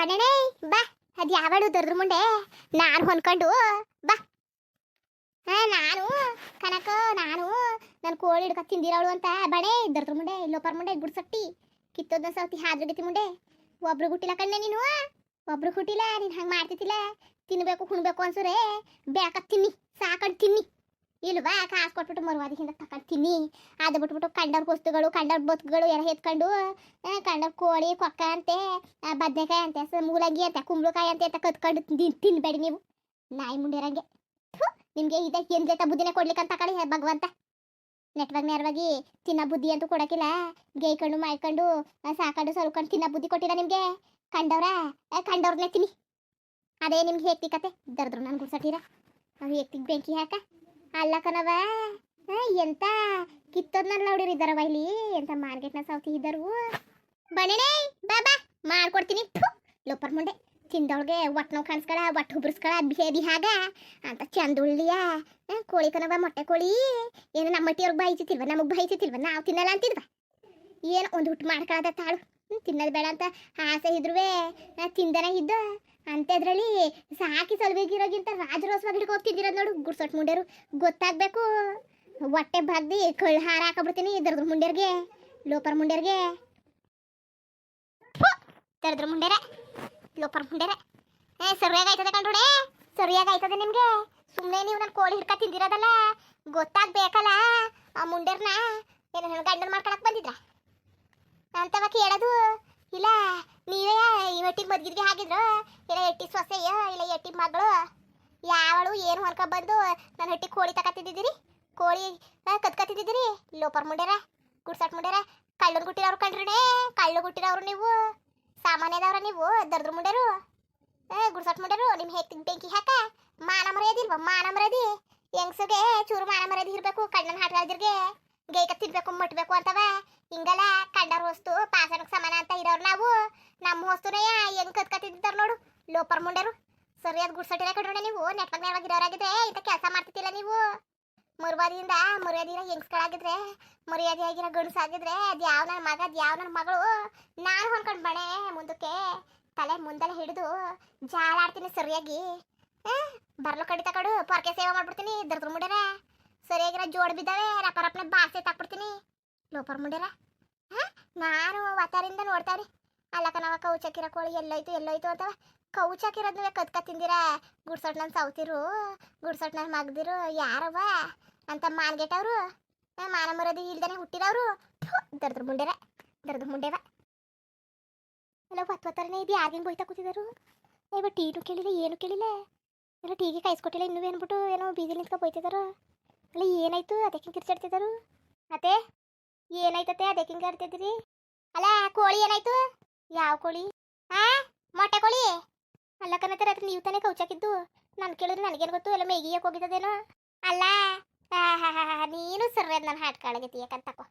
ಬಣ್ಣೆ ಬಾ. ಅದು ಯಾವಳು ದರ್ದ್ರ ಮುಂಡೆ ನಾನು ಹೊನ್ಕೊಂಡು ಬಾ. ಹಾ, ನಾನು, ಕನಕ, ನಾನು ನನ್ನ ಕೋಳಿ ಹಿಡ್ಕ ತಿಂದಿರೋಳು ಅಂತ. ಬಣೆ ದರ್ದ್ರ ಮುಂಡೆ ಲೋಪರ್ ಮುಂಡೆ ಗುಡ್ಸಟ್ಟಿ ಕಿತ್ತೋದ ಸೌತಿ ಹಾಜರಿತಿ ಮುಂಡೆ. ಒಬ್ರು ಹುಟ್ಟಿಲ್ಲ ಕಣ್ಣೆ ನೀನು? ಒಬ್ರು ಹುಟ್ಟಿಲ್ಲ, ನೀನು ಹಂಗೆ ಮಾಡ್ತಿದ್ದಿಲ್ಲ? ತಿನ್ನಬೇಕು ಕುಣ್ಬೇಕು ಅನ್ಸುರೆ? ಬೇಕ ತಿನ್ನಿ, ಸಾಕಂಡು ತಿನ್ನಿ. ಇಲ್ವಾ? ಕಾಸು ಕೊಟ್ಬಿಟ್ಟು ಮರುವಾದಿಯಿಂದ ತಿನ್ನಿ ಅದು ಬಿಟ್ಬಿಟ್ಟು ಕಂಡವ್ರ ಕುಸ್ತುಗಳು ಕಂಡರ್ ಬದುಕುಗಳು ಎಲ್ಲ ಎತ್ಕೊಂಡು ಕಂಡರ್ ಕೋಳಿ, ಕೊಕ್ಕ ಅಂತೆ ಬದನೆಕಾಯಿ ಅಂತೆ ಮೂಲಂಗಿ ಅಂತೆ, ಕುಂಬಳಕಾಯಿ ಅಂತೆ ಅಂತ ಕತ್ಕೊಂಡು ತಿನ್ ತಿನ್ಬೇಡಿ ನೀವು. ನಾಯಿ ಮುಂಡಿರಂಗೆ. ನಿಮಗೆ ಇದೆ ಏನ್ ಜೊತೆ ಬುದ್ಧಿನೇ ಕೊಡ್ಲಿಕ್ಕಂತ ಕಳಿ ಭಗವಂತ. ನೆಟ್ವರ್ಕ್ ನೇರವಾಗಿ ತಿನ್ನ ಬುದ್ಧಿ ಅಂತೂ ಕೊಡಕ್ಕಿಲ್ಲ. ಗೇಯ್ಕೊಂಡು ಮಾಡ್ಕೊಂಡು ಸಾಕೊಂಡು, ಸಲ್ಕೊಂಡು ತಿನ್ನ ಬುದ್ಧಿ ಕೊಟ್ಟಿಲ್ಲ ನಿಮ್ಗೆ. ಕಂಡವ್ರ ಕಂಡವ್ರನ್ನೇ ತಿನ್ನಿ. ಅದೇ ನಿಮ್ಗೆ ಹೇಗ್ತಿ ಕತೆ ದರ್ದ್ರು ನನ್ ಗುಡ್ಸಟ್ಟಿರ ಅವ್ರು ಹೇಗ್ತಿಗ್ ಬೆಂಕಿ ಹಾಕ. ಅಲ್ಲ ಕಣವ ಎಂತ ಕಿತ್ತೋದ್ನಲ್ಲ ನೋಡಿರಿ ಇದ್ದಾರವ ಬೈಲಿ ಎಂತ ಮಾರ್ಕೆಟ್ನ ಸೌತಿ ಇದ್ದರು ಬನ್ನಿ ಬಾಬಾ ಮಾಡ್ಕೊಡ್ತೀನಿ. ಲೋಪರ್ ಮುಂಡೆ ತಿಂದವಳಿಗೆ ಒಟ್ಟು ನೋವು ಕಾಣಿಸ್ಕೊಳ ಒಟ್ಟು ಹುಬ್ರಸ್ಕೊಳ, ಬೇದಿ ಹಾಗ. ಅಂತ ಚಂದುಳ್ಳಿಯ. ಕೋಳಿ ಕಣವ ಮೊಟ್ಟೆ ಕೋಳಿ. ಏನು ನಮ್ಮ ಮಟ್ಟಿಯವ್ರಿಗೆ ಬಾಯಿಸಿತಿಲ್ವ, ನಮಗೆ ಬಾಯಿಸಿತಿಲ್ವ, ನಾವು ತಿನ್ನಲ್ಲ ಅಂತಿದ್ವ. ಏನು, ಒಂದು ಹುಟ್ಟು ಮಾಡ್ಕೊಳ್ಳೋದ ತಾಳು. ತಿನ್ನೋದು ಬೇಡ ಅಂತ ಆಸೆ ಇದ್ರುವೆ ನಾ ತಿಂದನ ಇದ್ದ. ಅಂಥದ್ರಲ್ಲಿ ಸಾಕಿ ಸಲ್ಬೇಕಿರೋಗಿಂತ ರಾಜರೋಸ್ವಾಗಿ ಹಿಡ್ಕೊಂಡು ತಿಂದಿರೋದು ನೋಡು ಗುಡ್ಸೊಟ್ಟು ಮುಂಡ್ಯರು ಗೊತ್ತಾಗ್ಬೇಕು. ಹೊಟ್ಟೆ ಬಾಗ್ದಿ ಕಳ್ಳ ಹಾರ ಹಾಕಬಿಡ್ತೀನಿ ಇದ್ರದ್ರ ಮುಂಡ್ಯರ್ಗೆ ಲೋಪರ್ ಮುಂಡ್ಯರ್ಗೆ ದರ್ದ್ರ ಮುಂಡ್ಯರೆ ಲೋಪರ್ ಮುಂಡ್ಯರೆ ಏ, ಸರಿಯಾಗಿ ಆಯ್ತದೆ ಕಣ್ರೋಡೆ ಸರಿಯಾಗಿ ಆಯ್ತದೆ ನಿಮ್ಗೆ. ಸುಮ್ಮನೆ ನೀವು ನನ್ನ ಕೋಳಿ ಹಿಡ್ಕ ತಿಂದಿರೋದಲ್ಲ, ಗೊತ್ತಾಗ್ಬೇಕಲ್ಲ ಆ ಮುಂಡ್ಯರ್ನ ಏನು ಗಂಡನ ಮಾಡ್ಕೊಳಕ್ ಬಂದಿದ್ರ? ಅಂತವ ಕೇಳೋದು ಇಲ್ಲ, ನೀವೇ ಈ ಮದ್ಗಿದ್ವಿ ಹಾಗಿದ್ರು. ಇಲ್ಲ, ಎಟ್ಟಿ ಸೊಸೆಯ, ಇಲ್ಲ ಎಟ್ಟಿ ಮಗಳು. ಯಾವಳು ಏನು ಹೊನ್ಕೊಂಡ್ ಬಂದು ನನ್ನ ಹಟ್ಟಿ ಕೋಳಿ ತಕತಿದ್ದಿದ್ದೀರಿ ಕೋಳಿ ಕತ್ಕತ್ತಿದ್ದೀರಿ ಲೋಪರ್ ಮುಂಡ್ಯಾರ, ಗುಡ್ಸಾಟ್ ಮುಂಡ್ಯಾರ, ಕಳ್ಳನ್ ಗುಟ್ಟಿರವ್ರು ಕಳ್ರಡೆ ಕಳ್ಳು ಗುಟ್ಟಿರವ್ರು ನೀವು. ಸಾಮಾನ್ಯದವ್ರ ನೀವು, ದರ್ದ್ರ ಮುಂಡ್ಯಾರು. ಗುಡ್ಸಟ್ ಮುಂಡ್ಯಾರು ನಿಮ್ಮ ಹೆತ್ತಿಗೆ ಬೆಂಕಿ ಹಾಕ. ಮಾನ ಮರ್ಯಾದಿಲ್ವ ಮಾನ ಮರ್ಯಾದಿ? ಹೆಂಗ್ಸಗೆ ಚೂರು ಮಾನ ಮರ್ಯಾದಿ ಇರ್ಬೇಕು, ಕಣ್ಣನ್ ಹಾಟ್ಗಾಳ್ದಿರ್ಗೆ ಗೈಕ ತಿನ್ಬೇಕು ಮಟ್ಬೇಕು ಅಂತವ. ಹಿಂಗಲ್ಲ ಕಂಡರ್ ಹೊಸ್ತು ಪಾಸನಕ್ ಸಮಾನ ಅಂತ ಇರೋರು ನಾವು. ನಮ್ಮ ಹೊಸ್ತುನೇ ಹೆಂಗ್ ಕತ್ಕತ್ತಿದ್ದಾರೆ ನೋಡು, ಲೋಪರ್ ಮುಂಡೆರು. ಸರಿಯಾದ ಗುಡ್ಸಟ್ಟಿರ ಕಡ್ರೆ ನೀವು ನೆಟ್ವಾಗ ಇರೋರಾಗಿದ್ರೆ ಇಂಥ ಕೆಲಸ ಮಾಡ್ತಿದ್ದಿಲ್ಲ ನೀವು. ಮರ್ವಾದಿಯಿಂದ ಮರ್ಯಾದಿರ ಹೆಂಗ್ಸ್ಗಳಾಗಿದ್ರೆ ಮರ್ಯಾದೆ ಆಗಿರೋ ಗಂಡಸಾಗಿದ್ರೆ, ಅದು ಯಾವ ನನ್ನ ಮಗ, ಅದು ಯಾವ ನನ್ನ ಮಗಳು. ನಾನು ಹೊಂದ್ಕೊಂಡು ಬಣೆ ಮುಂದಕ್ಕೆ ತಲೆ ಮುಂದೆಲ್ಲ ಹಿಡಿದು ಜಾಲಾಡ್ತೀನಿ ಸರಿಯಾಗಿ. ಬರ್ಲು ಕಡಿತ ಕಡು ಪೊರ್ಕೆ ಸೇವೆ ಮಾಡ್ಬಿಡ್ತೀನಿ ಇದ್ರದ್ರ ಮುಂಡೆರೆ ಸರಿಯಾಗಿರೋ ಜೋಡ್ ಬಿದ್ದಾವೆ, ರಪ್ಪ ರಪ್ಪನೆ ಬಾಸೆ ತಾಕ್ಬಿಡ್ತೀನಿ. ಲೋಪರ್ ಮುಂಡ್ಯಾರ ಹಾ? ನಾನು ವಾತಾರಿಂದ ನೋಡ್ತಾವ್ರಿ ಅಲ್ಲಕನವ ಕೌಚಾಕಿರ ಕೋಳಿ ಎಲ್ಲೋಯ್ತು ಎಲ್ಲೋಯ್ತು ಅಂತವ. ಕೌಚಾಕಿರೋದ್ನವೇ ಕದ್ಕ ತಿಂದಿರ? ಗುಡ್ಸೊಟ್ ಸೌತಿರು ಗುಡ್ಸೊಟ್ ನನ್ನ ಮಗ್ದಿರು, ಯಾರವ? ಅಂತ ಮಾನ್ಗೆಟ್ಟವ್ರು. ಮಾನ ಮರದಿ ಇಲ್ದಾನೆ ಹುಟ್ಟಿದವರು. ದರ್ದ್ರ ಮುಂಡೆರ, ದರ್ದ್ರ ಮುಂಡೆವ. ಎಲ್ಲ ಒತ್ತೊತ್ತರನೇ ಇದು ಯಾರಿಗೇನು ಬೈತಾ ಕೂತಿದರು? ಬಟ್ ಟೀನು ಕೇಳಿಲ್ಲ, ಏನು ಕೇಳಿಲ್ಲ. ಎಲ್ಲ ಟೀಗೆ ಕಾಯಿಸ್ಕೊಟ್ಟಿಲ್ಲ ಇನ್ನೂ ಏನ್ಬಿಟ್ಟು ಏನೋ ಬೀದಿ ನಿಂತ್ಕೊ ಬೈತಿದಾರು ಅಲ್ಲ, ಏನಾಯ್ತು ಅದಕ್ಕೆ ಕಿರ್ಚಾಡ್ತಿದ್ದಾರು ಅತ್ತೆ ಏನಾಯ್ತತೆ ಅದಕ್ಕೆ ಹಿಂಗೆ ಆಡ್ತಿದ್ದೀರಿ ಅಲ್ಲ, ಕೋಳಿ ಏನಾಯ್ತು? ಯಾವ ಕೋಳಿ? ಆ? ಮೊಟ್ಟೆ ಕೋಳಿ? ಅಲ್ಲ ಕನತರ ಅದು ನೀವು ತಾನೇ ಕೌಚಾಕಿದ್ದು ನಾನು ಕೇಳಿದ್ರೆ ನನಗೇನು ಗೊತ್ತು? ಎಲ್ಲ ಮೇಗಿಯಕ್ಕೆ ಹೋಗಿದ್ದದೇನೋ? ಅಲ್ಲ ನೀನು ಸರ್ರೆ ನನ್ನ ಹಾಟ್ ಕಾಳಗತಿ ಯಾಕಂತಕೋ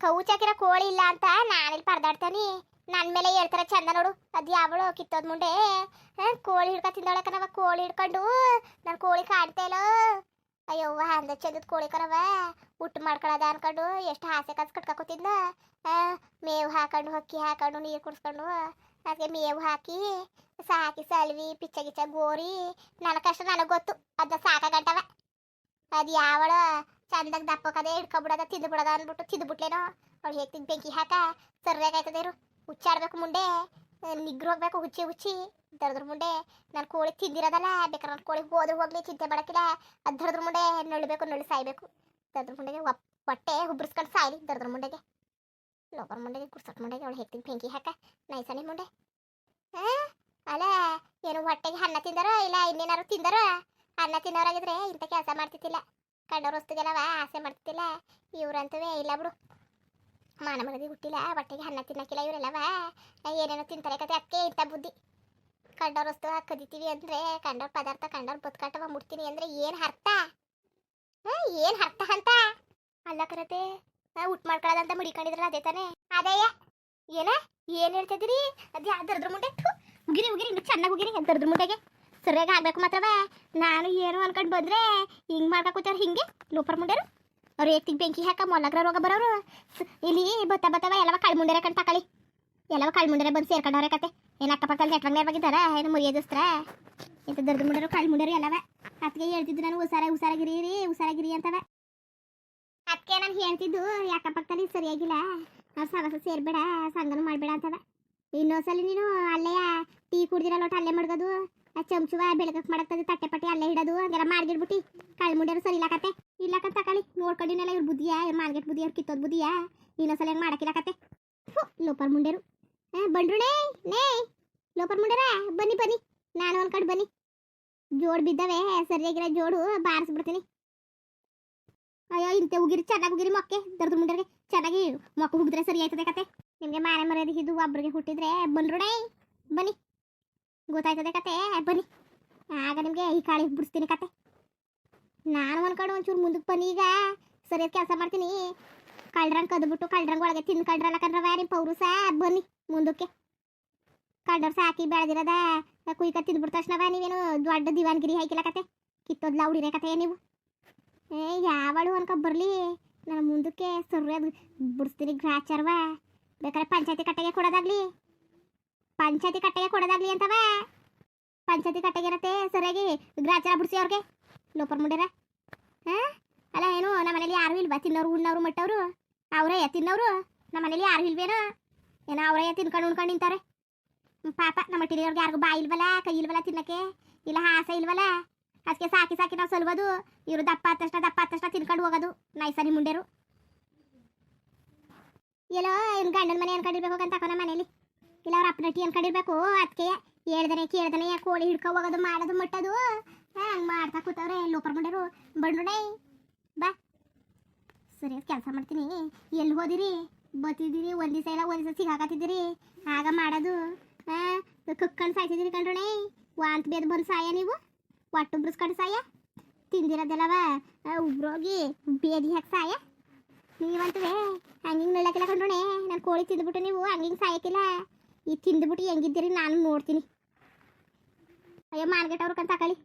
ಕೌಚಾಕಿರೋ ಕೋಳಿ ಇಲ್ಲ ಅಂತ ನಾನಿಲ್ಲಿ ಪರದಾಡ್ತಾನಿ. ನನ್ನ ಮೇಲೆ ಹೇಳ್ತಾರ ಚಂದ ನೋಡು. ಅದು ಯಾವಳು ಕಿತ್ತೋದ್ ಮುಂಡೆ. ಕೋಳಿ ಹಿಡ್ಕೊ ತಿಂದೊಳಕ ನಾವ ಕೋಳಿ ಹಿಡ್ಕೊಂಡು ನಾನು ಕೋಳಿ ಕಾಣ್ತಾ ಅಯ್ಯವ್ವ ಅಂದ ಚಂದದ ಕೋಳಿ ಕರವ ಊಟ ಮಾಡ್ಕೊಳ್ಳೋದ ಅನ್ಕೊಂಡು ಎಷ್ಟು ಹಾಸೆ ಕಸ್ ಕಟ್ಕೊತಿದ್ನ ಮೇವು ಹಾಕೊಂಡು, ಹೊಕ್ಕಿ ಹಾಕೊಂಡು, ನೀರು ಕುಡಿಸ್ಕೊಂಡು ಅದಕ್ಕೆ ಮೇವು ಹಾಕಿ, ಸಾಕಿ ಸಲ್ವಿ, ಪಿಚ್ಚ ಗಿಚ್ಚ ಗೋರಿ. ನನ್ನ ಕಷ್ಟ ನನಗೆ ಗೊತ್ತು ಅದನ್ನ ಸಾಕಾಗಂಟವ. ಅದು ಯಾವಳ ಚಂದಾಗ ದಪ್ಪಕದೆ ಹಿಡ್ಕೊಬಿಡೋದ, ತಿಂದ್ಬಿಡೋದ ಅಂದ್ಬಿಟ್ಟು ತಿಂದ್ಬಿಟ್ಲೇನೋ. ಅವಳು ಹೇಗೆ ಬೆಂಕಿ ಹಾಕ ಸರಿಯಾಗೈತದೆ ಇರು. ಹುಚ್ಚಾಡ್ಬೇಕು ಮುಂಡೆ ನಿಗ್ರು ಹೋಗ್ಬೇಕು ಹುಚ್ಚಿ ಹುಚ್ಚಿ. ದರ್ದ್ರ ಮುಂಡೆ ನಾನು ಕೋಳಿ ತಿಂದಿರೋದಲ್ಲ ಬೇಕಾದ್ರೆ ನನ್ನ ಕೋಳಿ ಹೋದ್ರೆ ಹೋಗ್ಲಿ, ಚಿಂತೆ ಮಾಡಕ್ಕಿಲ್ಲ. ಅದು ಮುಂದೆ ಮುಂಡೆ ನಳ್ಬೇಕು, ನಳ್ಳಿ ಸಾಯ್ಬೇಕು. ದರ್ದ್ರ ಮುಂಡೆಗೆ ಒಪ್, ಹೊಟ್ಟೆ ಹುಬ್ರಿಸ್ಕೊಂಡು ಸಾಯ್ಲಿ ದರ್ದ್ರ ಮುಂಡೆಗೆ. ಲೋಬರ್ ಮುಂಡೆಗೆ ಗುಡ್ಸಟ್ ಮುಂಡೆಗೆ, ಅವಳು ಹೆಕ್ತೀನಿ ಬೆಂಕಿ ಹಾಕ. ನೈಸಾನಿ ಮುಂಡೆ? ಅಲ್ಲ, ಏನು ಹೊಟ್ಟೆಗೆ ಅನ್ನ ತಿಂದಾರೋ, ಇಲ್ಲ ಇನ್ನೇನಾರು ತಿಂದಾರೋ? ಅನ್ನ ತಿನ್ನೋರಾಗಿದ್ರೆ ಇಂಥ ಕೆಲಸ ಮಾಡ್ತಿದ್ದಿಲ್ಲ ಕಂಡವ್ರ ವಸ್ತುಗೆಲ್ಲವ ಆಸೆ ಮಾಡ್ತಿದ್ದಿಲ್ಲ ಇವ್ರಂತವೇ, ಇಲ್ಲ ಬಿಡು. ಮಾನ ಮಗದಿ ಹುಟ್ಟಿಲ್ಲ, ಹೊಟ್ಟೆಗೆ ಅನ್ನ ತಿನ್ನಕ್ಕಿಲ್ಲ ಇವರೆಲ್ಲವ. ಏನೇನೋ ತಿಂತಾರೆ ಕತೆ, ಅದಕ್ಕೆ ಇಂಥ ಬುದ್ಧಿ. ಕಂಡವ್ರ ವಸ್ತು ಕದಿತೀವಿ ಅಂದ್ರೆ ಕಂಡವ್ರ ಪದಾರ್ಥ, ಕಂಡವ್ರ ಬದುಕಾಟವ ಮುಡ್ತೀನಿ ಅಂದ್ರೆ ಏನು ಅರ್ಥ? ಏನು ಅರ್ಥ ಅಂತ? ಅಲ್ಲ ಕರತೆ ಊಟ ಮಾಡ್ಕೊಳ್ಳೋದಂತ ಮುಡಿಕೊಂಡಿದ್ರಲ್ಲ ಅದೇ ತಾನೇ? ಅದೇಯ ಏನ? ಏನ್ ಹೇಳ್ತಿದ್ದೀರಿ? ಅದೇ ಅದ್ರದ್ರ ಮುಂಡೆ ಉಗಿರಿ ಉಗಿರಿ ಇನ್ನು ಚೆನ್ನಾಗಿ ಉಗಿರಿ ಅದ್ರದ್ರ ಮುಂಡೆಗೆ ಸರಿಯಾಗಿ ಆಗ್ಬೇಕು ಮಾತ್ರವೇ. ನಾನು ಏನು ಅನ್ಕೊಂಡು ಬಂದ್ರೆ ಹಿಂಗ್ ಮಾಡ್ಕೊತಾರ ಹಿಂಗೆ, ಲೋಪರ್ ಮುಂಡೆರು. ಅವ್ರು ಎತ್ತಿಗೆ ಬೆಂಕಿ ಹಾಕ, ಮೊಲಗ್ರ ರೋಗ ಬರೋರು. ಇಲ್ಲಿ ಬತ್ತ ಬತ್ತವ ಎಲ್ಲವ ಕಳ್ ಮುಂಡೆರ ಕಣ್ ತಕಳಿ ಎಲ್ಲವ ಕಾಳು ಮುಂಡರೆ ಬಂದು ಸೇರ್ಕೊಂಡವ್ರೆ ಕತೆ. ಏನು ಅಕ್ಕಪಕ್ಕದಲ್ಲಿ ನೆಟ್ವಂಗ್ ಬಗ್ಗಿದಾರ ಏನು ಮುರಿಯೋದಿಸ್ತ್ರ ಇಂಥ ದರ್ದ ಮುಂಡರು ಕಾಳು ಮುಂಡರು ಎಲ್ಲವ. ಅದಕ್ಕೆ ಹೇಳ್ತಿದ್ದು ನಾನು ಹುಷಾರ ಹುಷಾರಾಗಿರಿ ರೀ ಹುಷಾರಾಗಿರಿ ಅಂತವ. ಅದಕ್ಕೆ ನಾನು ಹೇಳ್ತಿದ್ದು ಅಕ್ಕಪಕ್ಕದಲ್ಲಿ ಸರಿಯಾಗಿಲ್ಲ. ನಾವು ಸವಸ ಸೇರ್ಬೇಡ ಸಂಗನು ಮಾಡಬೇಡ ಅಂತವ. ಇನ್ನೊಂದ್ಸಲಿ ನೀನು ಅಲ್ಲೇ ಟೀ ಕುಡ್ದಿರೋ ಲೋಟ ಅಲ್ಲೇ ಮಡ್ಗೋದು, ಆ ಚಮಚುವ ಬೆಳಗಕ್ಕೆ ಮಾಡಕ್ತದೆ ತಟ್ಟೆ ಪಟ್ಟೆ ಅಲ್ಲೇ ಹಿಡದು ಹಂಗೆಲ್ಲ ಮಾಡ್ಗಿಡ್ಬಿಟ್ಟು. ಕಾಳು ಮುಂಡರು ಸರಿ ಇಲ್ಲಕತ್ತೆ ಇಲ್ಲಕ್ಕ ತಕೊಳ್ಳಿ ನೋಡ್ಕೊಂಡಿನೆಲ್ಲ ಇವ್ರ ಬುದ್ಧಿಯಾ, ಇವ್ರ ಮಾರ್ಗೆಟ್ ಬುದ್ಧಿ ಅವ್ರು ಕಿತ್ತೋದ್ ಬುದ್ಧಿಯಾ? ಇನ್ನೊಂದ್ಸಲ ಹೆಂಗೆ ಮಾಡಕ್ಕಿಲ್ಲಕತ್ತೆ ಕತೆ. ಲೋಪರ್ ಮುಂಡೇರು. ಆ, ಬಂಡ್ರುಣೇ ನೇ ಲೋಪರ್ ಮುಂಡರ ಬನ್ನಿ ಬನ್ನಿ ನಾನು ಒಂದು ಕಡೆ ಬನ್ನಿ. ಜೋಡ್ ಬಿದ್ದವೆ ಸರಿಯಾಗಿರೋ ಜೋಡು ಬಾರಿಸ್ಬಿಡ್ತೀನಿ. ಅಯ್ಯೋ ಇಂತೆ ಉಗಿರಿ ಚೆನ್ನಾಗಿ ಉಗಿರಿ ಮೊಕ್ಕೆ ದರ್ದ ಮುಂಡರಿಗೆ. ಚೆನ್ನಾಗಿ ಮೊಕ್ಕ ಉಗಿದ್ರೆ ಸರಿ ಆಯ್ತದೆ ಕತೆ. ನಿಮಗೆ ಮಾನೆ ಮರ್ಯಾದೆ ಇದು ಒಬ್ರಿಗೆ ಹುಟ್ಟಿದ್ರೆ ಬಂದ್ರುಣೇ ಬನ್ನಿ. ಗೊತ್ತಾಯ್ತದೆ ಕತೆ ಬನ್ನಿ. ಆಗ ನಿಮಗೆ ಈ ಕಾಳಿ ಬಿಡಿಸ್ತೀನಿ ಕತೆ. ನಾನು ಒಂದು ಕಡೆ ಒಂಚೂರು ಮುಂದಕ್ಕೆ ಬನ್ನಿ ಈಗ. ಸರಿಯಾದ ಕೆಲಸ ಮಾಡ್ತೀನಿ. ಕಳ್ರಂಗ್ ಕದ್ಬಿಟ್ಟು ಕಳ್ರಂಗ್ ಒಳಗೆ ತಿಂದು ಕಳ್ರಲ್ಲ ಕಣ್ರವ ನಿಮ್ಮ ಪೌರುಸ. ಬನ್ನಿ ಮುಂದಕ್ಕೆ. ಕಳ್ರ ಸಾಕಿ ಬೆಳೆದಿರದ ಕುಯ್ಕ ತಿಂದ್ಬಿಟ್ಟ ತಕ್ಷಣವ ನೀವೇನು ದೊಡ್ಡ ದಿವಾನ್ಗಿರಿ ಹಾಕಿಲ್ಲ ಕತೆ? ಕಿತ್ತೋದ್ಲ ಉಡಿರೇ ಕತೆ ನೀವು. ಏ, ಯಾವಳು ಅನ್ಕ ಬರ್ಲಿ. ನಾನು ಮುಂದಕ್ಕೆ ಸರಿಯಾದ ಬಿಡಿಸ್ತೀನಿ ಗ್ರಾಚರ್ವಾ ಬೇಕಾದ್ರೆ ಪಂಚಾಯತಿ ಕಟ್ಟೆಗೆ ಕೊಡೋದಾಗ್ಲಿ. ಪಂಚಾಯತಿ ಕಟ್ಟೆಗೆ ಕೊಡೋದಾಗ್ಲಿ ಅಂತವ ಪಂಚಾಯತಿ ಕಟ್ಟೆಗೆ ಇರತ್ತೆ ಸರಿಯಾಗಿ ಗ್ರಾಚಾರ ಬಿಡಿಸಿ ಅವ್ರಿಗೆ. ಲೋಪರ್ ಮುಂಡಿರ. ಹಾ? ಅಲ್ಲ ಏನು ನಮ್ಮ ಮನೇಲಿ ಯಾರು ಇಲ್ವಾ? ತಿನ್ನೋರು, ಉಣ್ಣೋರು ಮಟ್ಟವ್ರು ಅವರೇ ತಿನ್ನೋರು ನಮ್ಮ ಮನೇಲಿ ಯಾರು ಇಲ್ವೇನೋ? ಏನೋ ಅವರೇ ತಿನ್ಕೊಂಡು ಉಣ್ಕೊಂಡು ನಿಂತಾರೆ. ಪಾಪ ನಮ್ಮ ಟಿರಿಯವ್ರಿಗೆ ಯಾರಿಗೂ ಬಾಯಿ ಇಲ್ವಲ್ಲ, ಕೈ ಇಲ್ವಲ್ಲ ತಿನ್ನಕ್ಕೆ? ಇಲ್ಲ ಹಾಸ ಇಲ್ವಲ್ಲ? ಅದಕ್ಕೆ ಸಾಕಿ ಸಾಕಿ ನಾವು ಸಲ್ಬೋದು ಇವರು ದಪ್ಪ ಹತ್ತಷ್ಟ ದಪ್ಪ ಹತ್ತಷ್ಟ ತಿನ್ಕೊಂಡು ಹೋಗೋದು. ನೈಸರಿ ಮುಂಡೆರು. ಎಲ್ಲೋ ಇವ್ನ ಗಂಡನ ಮನೆ ಅನ್ಕೊಂಡಿರ್ಬೇಕು ಅಂತ ನಮ್ಮ ಮನೇಲಿ. ಇಲ್ಲ ಅವ್ರ ಅಪ್ಪನ ಟೀ ಅನ್ಕೊಂಡಿರ್ಬೇಕು. ಅದಕ್ಕೆ ಹೇಳ್ದನೆ ಕೇಳ್ದನೆ ಕೋಳಿ ಹಿಡ್ಕೊ ಹೋಗೋದು, ಮಾಡೋದು, ಮುಟ್ಟೋದು. ಹಂಗೆ ಮಾಡ್ತಾ ಕೂತವ್ರೆ ಲೋಪರ್ ಮುಂಡೆರು. ಬಂಡ್ರುಣೆ ಬಾ. ಸರಿಯಾದ ಕೆಲಸ ಮಾಡ್ತೀನಿ. ಎಲ್ಲಿ ಹೋದಿರಿ? ಬತ್ತಿದ್ದೀರಿ, ಒಂದು ದಿವಸ ಇಲ್ಲ ಒಂದು ದಿವಸ ಸಿಗಾಕತ್ತಿದ್ದೀರಿ. ಆಗ ಮಾಡೋದು ಕಕ್ಕಂಡು ಸಾಯ್ತಿದ್ದೀರಿ ಕಂಡ್ರಣೆ ವಾಂತ ಬೇದ ಬಂದು ಸಾಯ ನೀವು? ಒಟ್ಟು ಬ್ರಿಸ್ಕೊಂಡು ಸಾಯ? ತಿಂದಿರೋದೆಲ್ಲವ? ಉಬ್ರೋಗಿ, ಬೇದಿ ಹಾಕಿ ಸಾಯ? ನೀವಂತವೇ, ಹಂಗಿಂಗೆ ನಿಲ್ಲಕ್ಕಿಲ್ಲ ಕಣ್ರಣೆ. ನಾನು ಕೋಳಿ ತಿಂದ್ಬಿಟ್ಟು ನೀವು ಹಂಗಿಂಗೆ ಸಾಯಕ್ಕಿಲ್ಲ. ಈ ತಿಂದ್ಬಿಟ್ಟು ಹೆಂಗಿದ್ದೀರಿ ನಾನು ನೋಡ್ತೀನಿ. ಅಯ್ಯೋ ಮಾರ್ಕೆಟ್ ಅವ್ರ ಕಂತ ಹಾಕಳಿ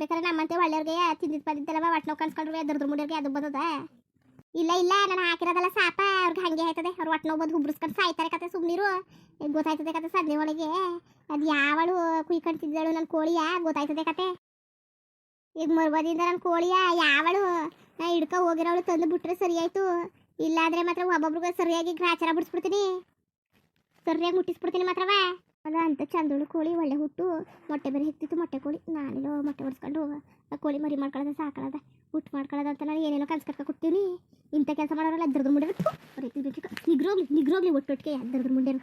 ಬೇಕಾದ್ರೆ ನಮ್ಮಂತೆ ಒಳ್ಳೆಯವ್ರಿಗೆ ತಿಂದಿದ್ದು ಬಂದಿದ್ದಲ್ಲವ ಒಟ್ಟು ನೋವು ಕನ್ಸ್ಕೊಂಡ್ರೆ ಎದ್ರದ್ರ ಮುಡಿಯವ್ರಿಗೆ ಅದು ಬಂದದ. ಇಲ್ಲ ಇಲ್ಲ, ನಾನು ಹಾಕಿರೋದಲ್ಲ ಸಾಪ, ಅವ್ರಿಗೆ ಹಂಗೆ ಆಯ್ತದೆ. ಅವ್ರು ಒಟ್ಟು ನೋವು ಬಂದು ಹುಬ್ರಿಸ್ಕೊಂಡು ಸಾಯ್ತಾರೆ ಕತೆ ಸುಮ್ಮನಿರು ಗೊತ್ತಾಯ್ತದೆ ಕತೆ ಸದ್ಯ ಒಳಗೆ? ಅದು ಯಾವಳು ಕುಯ್ಕೊಂತಿದ್ದಳು ನನ್ನ ಕೋಳಿಯ? ಗೊತ್ತಾಯ್ತದೆ ಕತೆ. ಈಗ ಮರ್ಬದಿಂದ ನನ್ನ ಕೋಳಿಯ? ಯಾವಳು? ನಾ ಹಿಡ್ಕೊ ಹೋಗಿರೋಳು ತಂದು ಬಿಟ್ರೆ ಸರಿ ಆಯ್ತು ಇಲ್ಲಾಂದ್ರೆ ಮಾತ್ರ ಒಬ್ಬೊಬ್ರಿಗೆ ಸರಿಯಾಗಿ ಗ್ರಾಚಾರ ಬಿಡಿಸ್ಬಿಡ್ತೀನಿ. ಸರಿಯಾಗಿ ಮುಟ್ಟಿಸ್ಬಿಡ್ತೀನಿ ಮಾತ್ರವ? ಅದ ಅಂತ ಚಂದಳು ಕೋಳಿ ಒಳ್ಳೆ ಹುಟ್ಟು, ಮೊಟ್ಟೆ ಬೇರೆ ಹೆಕ್ತಿತ್ತು ಮೊಟ್ಟೆ ಕೋಳಿ. ನಾನೆಲ್ಲೋ ಮೊಟ್ಟೆ ಹೊಡ್ಸ್ಕೊಂಡು ಆ ಕೋಳಿ ಮರಿ ಮಾಡ್ಕೊಳ್ಳೋದ, ಸಾಕೊಳ್ಳೋದ, ಹುಟ್ಟು ಮಾಡ್ಕೊಳ್ಳೋದ ಅಂತ ನಾನು ಏನೇನೋ ಕೆಲಸ ಕರ್ಕ ಕೊಡ್ತೀನಿ ಇಂಥ ಕೆಲಸ ಮಾಡೋರಲ್ಲ ದರ್ದ ಮುಂಡೆ ನಿಗ್ರೋಗ್ಲಿ ನಿಗ್ರೋಗ್ಲಿ ಒಟ್ಟೊಟ್ಟಿಗೆ ದರ್ದ ಮುಂಡೆರು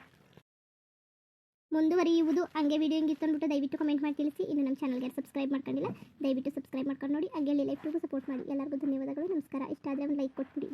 ಮುಂದುವರಿಯುವುದು, ಹಂಗೆ ವಿಡಿಯೋ ಹಿಂಗೆ ಇತ್ತಂದ್ಬಿಟ್ಟು ದಯವಿಟ್ಟು ಕಮೆಂಟ್ ಮಾಡಿ ತಿಳಿಸಿ. ಇನ್ನು ನಮ್ಮ ಚಾನಲ್ಗೆ ಸಬ್ಸ್ಕ್ರೈಬ್ ಮಾಡ್ಕೊಂಡಿಲ್ಲ, ದಯವಿಟ್ಟು ಸಬ್ಸ್ಕ್ರೈಬ್ ಮಾಡ್ಕೊಂಡು ನೋಡಿ. ಹಂಗೆ ಲೈಕ್ ಸಪೋರ್ಟ್ ಮಾಡಿ. ಎಲ್ಲರಿಗೂ ಧನ್ಯವಾದಗಳು, ನಮಸ್ಕಾರ. ಇಷ್ಟ ಆದರೆ ಒಂದು ಲೈಕ್ ಕೊಟ್ಬಿಡಿ.